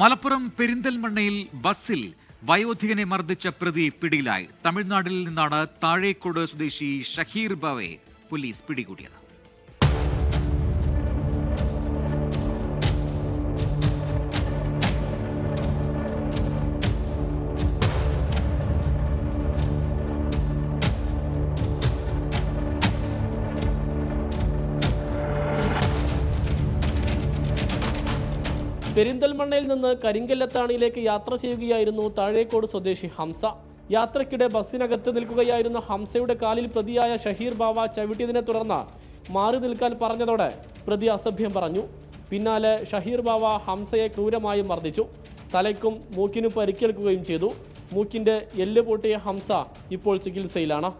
മലപ്പുറം പെരിന്തൽമണ്ണയിൽ ബസ്സിൽ വയോധികനെ മർദ്ദിച്ച പ്രതി പിടിയിലായി. തമിഴ്നാട്ടിൽ നിന്നാണ് താഴേക്കോട് സ്വദേശി ഷഹീർ ബവെ പോലീസ് പിടികൂടിയത്. പെരിന്തൽമണ്ണയിൽ നിന്ന് കരിങ്കല്ലത്താണിയിലേക്ക് യാത്ര ചെയ്യുകയായിരുന്നു താഴേക്കോട് സ്വദേശി ഹംസ. യാത്രക്കിടെ ബസ്സിനകത്ത് നിൽക്കുകയായിരുന്ന ഹംസയുടെ കാലിൽ പ്രതിയായ ഷഹീർ ബാവ ചവിട്ടിയതിനെ തുടർന്ന് മാറി നിൽക്കാൻ പറഞ്ഞതോടെ പ്രതി അസഭ്യം പറഞ്ഞു. പിന്നാലെ ഷഹീർ ബാവ ഹംസയെ ക്രൂരമായി മർദ്ദിച്ചു. തലയ്ക്കും മൂക്കിനും പരിക്കേൽക്കുകയും ചെയ്തു. മൂക്കിന്റെ എല്ല് പൊട്ടിയ ഹംസ ഇപ്പോൾ ചികിത്സയിലാണ്.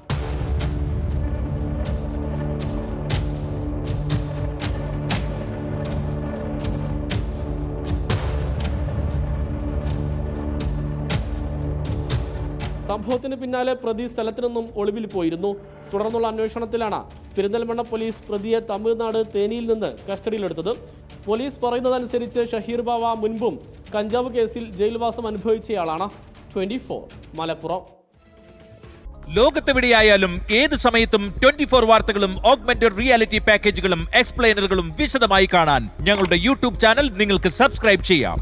സംഭവത്തിന് പിന്നാലെ പ്രതി സ്ഥലത്തു നിന്നും ഒളിവിൽ പോയിരുന്നു. തുടർന്നുള്ള അന്വേഷണത്തിലാണ് പെരിന്തൽമണ്ണ പോലീസ് പ്രതിയെ തമിഴ്നാട് തേനിയിൽ നിന്ന് കസ്റ്റഡിയിലെടുത്തത്. പോലീസ് പറയുന്നതനുസരിച്ച് ഷഹീർ ബാവ മുൻപും കഞ്ചാവ് കേസിൽ ജയിൽവാസം അനുഭവിച്ചയാളാണ്. Twenty four Malappuram. ലോകത്തെവിടെയായാലും ഏത് സമയത്തും ട്വന്റി ഫോർ വാർത്തകളും ഓഗ്മെന്റഡ് റിയാലിറ്റി പാക്കേജുകളും എക്സ്പ്ലെയിനറുകളും വിശദമായി കാണാൻ ഞങ്ങളുടെ യൂട്യൂബ് ചാനൽ നിങ്ങൾക്ക് സബ്സ്ക്രൈബ് ചെയ്യാം.